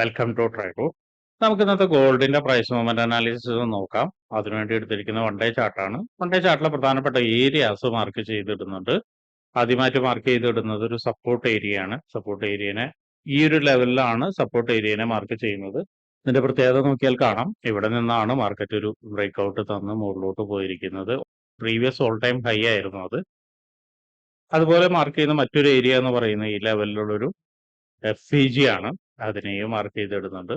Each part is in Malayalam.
വെൽക്കം ടു ട്രൈഡോ നമുക്ക് ഇന്നത്തെ ഗോൾഡിന്റെ പ്രൈസ് മൂവ്മെന്റ് അനാലിസിസ് നോക്കാം. അതിനുവേണ്ടി എടുത്തിരിക്കുന്ന വൺ ഡേ ചാർട്ടാണ് വൺ ഡേ ചാർട്ടിലെ പ്രധാനപ്പെട്ട ഏരിയാസ് മാർക്ക് ചെയ്തിടുന്നുണ്ട്. ആദ്യമായിട്ട് മാർക്ക് ചെയ്തിടുന്നത് ഒരു സപ്പോർട്ട് ഏരിയയാണ് സപ്പോർട്ട് ഏരിയനെ ഈ ഒരു ലെവലിലാണ് സപ്പോർട്ട് ഏരിയനെ മാർക്ക് ചെയ്യുന്നത്. ഇതിന്റെ പ്രത്യേകത നോക്കിയാൽ കാണാം. ഇവിടെ നിന്നാണ് മാർക്കറ്റ് ഒരു ബ്രേക്ക് ഔട്ട് തന്ന് മുകളിലോട്ട് പോയിരിക്കുന്നത്. പ്രീവിയസ് ഓൾ ടൈം ഹൈ ആയിരുന്നു അത്. അതുപോലെ മാർക്ക് ചെയ്യുന്ന മറ്റൊരു ഏരിയ എന്ന് പറയുന്നത് ഈ ലെവലിലുള്ളൊരു എഫ് ഇ ജി ആണ്. അതിനെയും മാർക്ക് ചെയ്തിടുന്നുണ്ട്.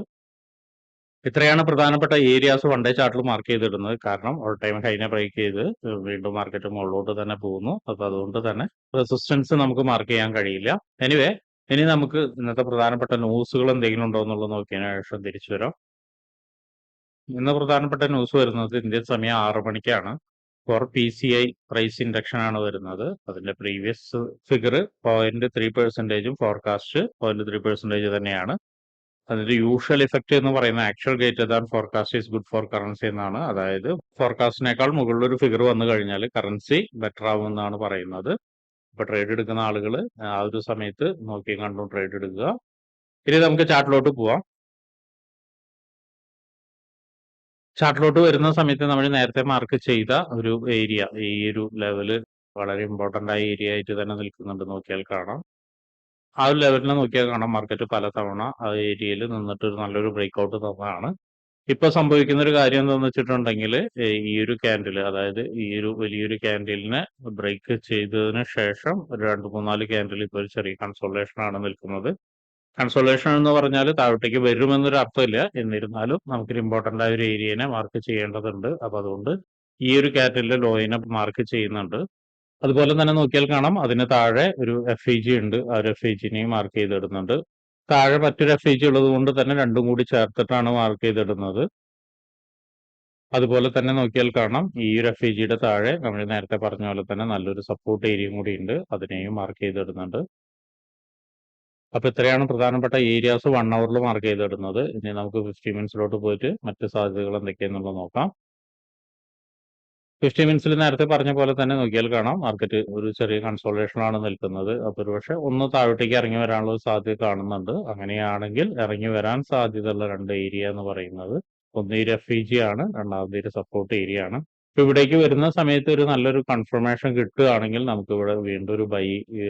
ഇത്രയാണ് പ്രധാനപ്പെട്ട ഏരിയാസ് വൺ ഡേ ചാർട്ടിൽ മാർക്ക് ചെയ്തിടുന്നത്. കാരണം ഓൾ ടൈം ഹൈനെ ബ്രേക്ക് ചെയ്ത് വീണ്ടും മാർക്കറ്റ് മുകളിലോട്ട് തന്നെ പോകുന്നു. അപ്പൊ അതുകൊണ്ട് തന്നെ റെസിസ്റ്റൻസ് നമുക്ക് മാർക്ക് ചെയ്യാൻ കഴിയില്ല. എനിവേ ഇനി നമുക്ക് ഇന്നത്തെ പ്രധാനപ്പെട്ട ന്യൂസുകൾ എന്തെങ്കിലും ഉണ്ടോ എന്നുള്ളത് നോക്കിയതിനു ശേഷം തിരിച്ചു വരാം. ഇന്ന് പ്രധാനപ്പെട്ട ന്യൂസ് വരുന്നത് ഇന്ത്യൻ സമയം ആറു മണിക്കാണ്. For P C I price induction ആണ് വരുന്നത്. അതിന്റെ പ്രീവിയസ് ഫിഗർ പോയിന്റ് ത്രീ പെർസെന്റേജും ഫോർകാസ്റ്റ് പോയിന്റ് ത്രീ പെർസെന്റേജ് തന്നെയാണ്. അതിന്റെ യൂഷ്വൽ ഇഫക്റ്റ് എന്ന് പറയുന്ന actual greater than forecast is good for currency എന്നാണ്. അതായത് ഫോർകാസ്റ്റിനേക്കാൾ മുകളിൽ ഒരു ഫിഗർ വന്നു കഴിഞ്ഞാൽ കറൻസി ബെറ്റർ ആവും എന്നാണ് പറയുന്നത്. ഇപ്പൊ ട്രേഡ് എടുക്കുന്ന ആളുകൾ ആ ഒരു സമയത്ത് നോക്കി കണ്ടും ട്രേഡ് എടുക്കുക. ഇനി നമുക്ക് ചാർട്ടിലോട്ട് പോവാം. ചാർട്ടിലോട്ട് വരുന്ന സമയത്ത് നമ്മൾ നേരത്തെ മാർക്ക് ചെയ്ത ഒരു ഏരിയ ഈ ഒരു ലെവൽ വളരെ ഇമ്പോർട്ടന്റ് ആയ ഏരിയ ആയിട്ട് തന്നെ നിൽക്കുന്നുണ്ട് നോക്കിയാൽ കാണാം. ആ ഒരു ലെവലിനെ നോക്കിയാൽ കാണാം മാർക്കറ്റ് പല തവണ ആ ഏരിയയിൽ നിന്നിട്ട് ഒരു നല്ലൊരു ബ്രേക്ക് ഔട്ട് തന്നതാണ്. ഇപ്പൊ സംഭവിക്കുന്ന ഒരു കാര്യം എന്താണെന്ന് വെച്ചിട്ടുണ്ടെങ്കിൽ ഈ ഒരു ക്യാൻഡിൽ അതായത് ഈ ഒരു വലിയൊരു ക്യാൻഡിലിനെ ബ്രേക്ക് ചെയ്തതിന് ശേഷം ഒരു രണ്ട് മൂന്നാൽ ക്യാൻഡിൽ ഇപ്പോൾ ഒരു ചെറിയ കൺസോളേഷൻ ആണ് നിൽക്കുന്നത്. കൺസോളേഷൻ എന്ന് പറഞ്ഞാൽ താഴോട്ടേക്ക് വരുമെന്നൊരു അർത്ഥമില്ല. എന്നിരുന്നാലും നമുക്കൊരു ഇമ്പോർട്ടന്റ് ആയ ഒരു ഏരിയനെ മാർക്ക് ചെയ്യേണ്ടതുണ്ട്. അപ്പോൾ അതുകൊണ്ട് ഈ ഒരു ക്യാറ്റലിലെ ലോയിനെ മാർക്ക് ചെയ്യുന്നുണ്ട്. അതുപോലെ തന്നെ നോക്കിയാൽ കാണാം അതിന് താഴെ ഒരു എഫ് ഇ ജി ഉണ്ട്. ആ ഒരു എഫ് ഇ ജിനെയും മാർക്ക് ചെയ്തിടുന്നുണ്ട്. താഴെ മറ്റൊരു എഫ് ഇ ജി ഉള്ളത് കൊണ്ട് തന്നെ രണ്ടും കൂടി ചേർത്തിട്ടാണ് മാർക്ക് ചെയ്തിടുന്നത്. അതുപോലെ തന്നെ നോക്കിയാൽ കാണാം ഈ ഒരു എഫ് ഇ ജിയുടെ താഴെ നമ്മൾ നേരത്തെ പറഞ്ഞ പോലെ തന്നെ നല്ലൊരു സപ്പോർട്ട് ഏരിയയും കൂടി ഉണ്ട്. അതിനെയും മാർക്ക് ചെയ്തിടുന്നുണ്ട്. അപ്പൊ ഇത്രയാണ് പ്രധാനപ്പെട്ട ഏരിയാസ് വൺ അവറിൽ മാർക്ക് ചെയ്തിടുന്നത്. ഇനി നമുക്ക് ഫിഫ്റ്റി മിനിറ്റ്സിലോട്ട് പോയിട്ട് മറ്റ് സാധ്യതകൾ എന്തൊക്കെയാണെന്നുള്ളത് നോക്കാം. ഫിഫ്റ്റി മിനിറ്റ്സിൽ നേരത്തെ പറഞ്ഞ പോലെ തന്നെ നോക്കിയാൽ കാണാം. മാർക്കറ്റ് ഒരു ചെറിയ ആണ് നിൽക്കുന്നത്. അപ്പൊ ഒരുപക്ഷെ ഒന്ന് താഴോട്ടേക്ക് ഇറങ്ങി വരാനുള്ള സാധ്യത കാണുന്നുണ്ട്. അങ്ങനെയാണെങ്കിൽ ഇറങ്ങി വരാൻ സാധ്യതയുള്ള രണ്ട് ഏരിയ എന്ന് പറയുന്നത്. ഒന്ന് ഈ എഫ് ആണ് രണ്ടാമത് സപ്പോർട്ട് ഏരിയ ആണ്. ഇപ്പൊ ഇവിടേക്ക് വരുന്ന സമയത്ത് ഒരു നല്ലൊരു കൺഫർമേഷൻ കിട്ടുകയാണെങ്കിൽ നമുക്ക് ഇവിടെ വീണ്ടും ഒരു ബൈ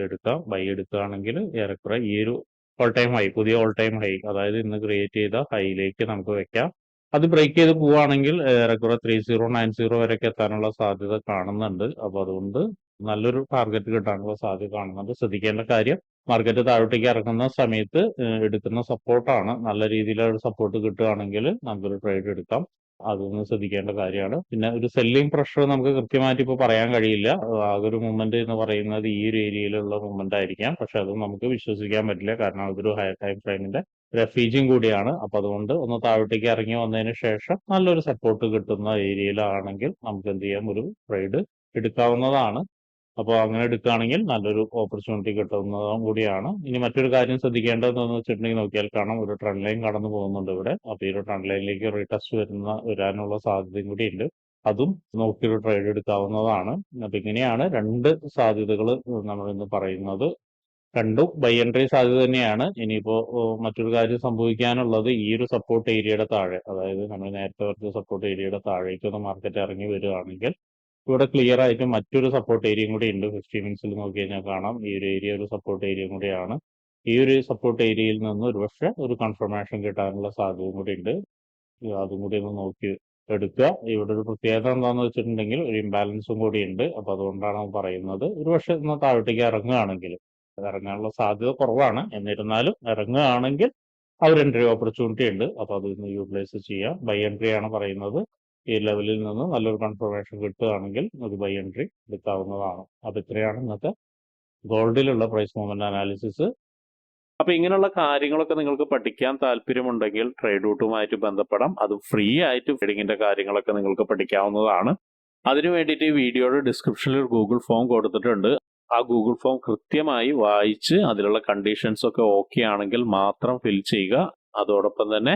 എടുക്കാം. ബൈ എടുക്കുകയാണെങ്കിൽ ഏറെക്കുറെ ഈ ഒരു ഓൾ ടൈം ഹൈ പുതിയ ഓൾ ടൈം ഹൈ അതായത് ഇന്ന് ക്രിയേറ്റ് ചെയ്ത ഹൈയിലേക്ക് നമുക്ക് വെക്കാം. അത് ബ്രേക്ക് ചെയ്ത് പോവുകയാണെങ്കിൽ ഏറെക്കുറെ ത്രീ സീറോ നയൻ സീറോ വരെയൊക്കെ എത്താനുള്ള സാധ്യത കാണുന്നുണ്ട്. അപ്പൊ അതുകൊണ്ട് നല്ലൊരു ടാർഗറ്റ് കിട്ടാനുള്ള സാധ്യത കാണുന്നുണ്ട്. ശ്രദ്ധിക്കേണ്ട കാര്യം മാർക്കറ്റ് താഴോട്ടേക്ക് ഇറങ്ങുന്ന സമയത്ത് എടുക്കുന്ന സപ്പോർട്ടാണ് നല്ല രീതിയിലുള്ള സപ്പോർട്ട് കിട്ടുകയാണെങ്കിൽ നമുക്കൊരു ട്രേഡ് എടുക്കാം. അതൊന്ന് ശ്രദ്ധിക്കേണ്ട കാര്യമാണ്. പിന്നെ ഒരു സെല്ലിംഗ് പ്രഷർ നമുക്ക് കൃത്യമായിട്ട് ഇപ്പോൾ പറയാൻ കഴിയില്ല. ആകെ ഒരു മൂവ്മെന്റ് എന്ന് പറയുന്നത് ഈ ഒരു ഏരിയയിലുള്ള മൂവ്മെന്റ് ആയിരിക്കാം. പക്ഷെ അത് നമുക്ക് വിശ്വസിക്കാൻ പറ്റില്ല. കാരണം അതൊരു ഹയർ ടൈം ഫ്രെയിമിന്റെ റെഫീജിയും കൂടിയാണ്. അപ്പൊ അതുകൊണ്ട് ഒന്ന് താഴോട്ടേക്ക് ഇറങ്ങി വന്നതിന് ശേഷം നല്ലൊരു സപ്പോർട്ട് കിട്ടുന്ന ഏരിയയിലാണെങ്കിൽ നമുക്ക് എന്ത് ചെയ്യാം? ഒരു ട്രേഡ് എടുക്കാവുന്നതാണ്. അപ്പോൾ അങ്ങനെ എടുക്കുകയാണെങ്കിൽ നല്ലൊരു ഓപ്പർച്യൂണിറ്റി കിട്ടുന്നതും കൂടിയാണ്. ഇനി മറ്റൊരു കാര്യം ശ്രദ്ധിക്കേണ്ടതെന്ന് വെച്ചിട്ടുണ്ടെങ്കിൽ നോക്കിയാൽ കാണാം ഒരു ട്രെൻഡ് ലൈൻ കടന്നു പോകുന്നുണ്ട് ഇവിടെ. അപ്പോൾ ഈ ഒരു ട്രെൻഡ് ലൈനിലേക്ക് റീടെസ്റ്റ് വരുന്ന വരാനുള്ള സാധ്യതയും കൂടി ഉണ്ട്. അതും നോക്കിയൊരു ട്രേഡ് എടുക്കാവുന്നതാണ്. അപ്പൊ ഇങ്ങനെയാണ് രണ്ട് സാധ്യതകൾ നമ്മൾ ഇന്ന് പറയുന്നത്. രണ്ടും ബൈ എൻട്രി സാധ്യത തന്നെയാണ്. ഇനിയിപ്പോ മറ്റൊരു കാര്യം സംഭവിക്കാനുള്ളത് ഈ ഒരു സപ്പോർട്ട് ഏരിയയുടെ താഴെ അതായത് നമ്മൾ നേരത്തെ പറഞ്ഞ സപ്പോർട്ട് ഏരിയയുടെ താഴേക്കൊന്ന് മാർക്കറ്റ് ഇറങ്ങി വരികയാണെങ്കിൽ ഇവിടെ ക്ലിയർ ആയിട്ട് മറ്റൊരു സപ്പോർട്ട് ഏരിയയും കൂടി ഉണ്ട്. ഫിഫ്റ്റി മിനിറ്റ്സിൽ നോക്കി കഴിഞ്ഞാൽ കാണാം. ഈ ഒരു ഏരിയ ഒരു സപ്പോർട്ട് ഏരിയയും കൂടിയാണ്. ഈ ഒരു സപ്പോർട്ട് ഏരിയയിൽ നിന്ന് ഒരുപക്ഷെ ഒരു കൺഫർമേഷൻ കിട്ടാനുള്ള സാധ്യതയും കൂടി ഉണ്ട്. അതും കൂടി ഒന്ന് നോക്കി എടുക്കുക. ഇവിടെ ഒരു പ്രത്യേകത എന്താണെന്ന് വെച്ചിട്ടുണ്ടെങ്കിൽ ഒരു ഇംബാലൻസും കൂടി ഉണ്ട്. അപ്പൊ അതുകൊണ്ടാണ് പറയുന്നത്. ഒരുപക്ഷെ ഇന്ന് താഴോട്ടേക്ക് ഇറങ്ങുകയാണെങ്കിൽ ഇറങ്ങാനുള്ള സാധ്യത കുറവാണ്. എന്നിരുന്നാലും ഇറങ്ങുകയാണെങ്കിൽ ആ ഒരു എൻട്രി ഓപ്പർച്യൂണിറ്റി ഉണ്ട്. അപ്പൊ അത് ഇന്ന് യൂട്ടിലൈസ് ചെയ്യാം. ബൈ എൻട്രി ആണ് പറയുന്നത്. ഈ ലെവലിൽ നിന്ന് നല്ലൊരു കൺഫർമേഷൻ കിട്ടുകയാണെങ്കിൽ ഒരു ബൈ എൻട്രി എടുക്കാവുന്നതാണ്. അപ്പം ഇത്രയാണ് ഇന്നത്തെ ഗോൾഡിലുള്ള പ്രൈസ് മൂവ്മെന്റ് അനാലിസിസ് അപ്പൊ ഇങ്ങനെയുള്ള കാര്യങ്ങളൊക്കെ നിങ്ങൾക്ക് പഠിക്കാൻ താല്പര്യമുണ്ടെങ്കിൽ ട്രേഡ് റൂട്ടുമായിട്ട് ബന്ധപ്പെടാം. അത് ഫ്രീ ആയിട്ട് ട്രേഡിങ്ങിന്റെ കാര്യങ്ങളൊക്കെ നിങ്ങൾക്ക് പഠിക്കാവുന്നതാണ്. അതിനു വേണ്ടിയിട്ട് ഈ വീഡിയോയുടെ ഡിസ്ക്രിപ്ഷനിൽ ഒരു ഗൂഗിൾ ഫോം കൊടുത്തിട്ടുണ്ട്. ആ ഗൂഗിൾ ഫോം കൃത്യമായി വായിച്ച് അതിലുള്ള കണ്ടീഷൻസ് ഒക്കെ ഓക്കെ ആണെങ്കിൽ മാത്രം ഫിൽ ചെയ്യുക. അതോടൊപ്പം തന്നെ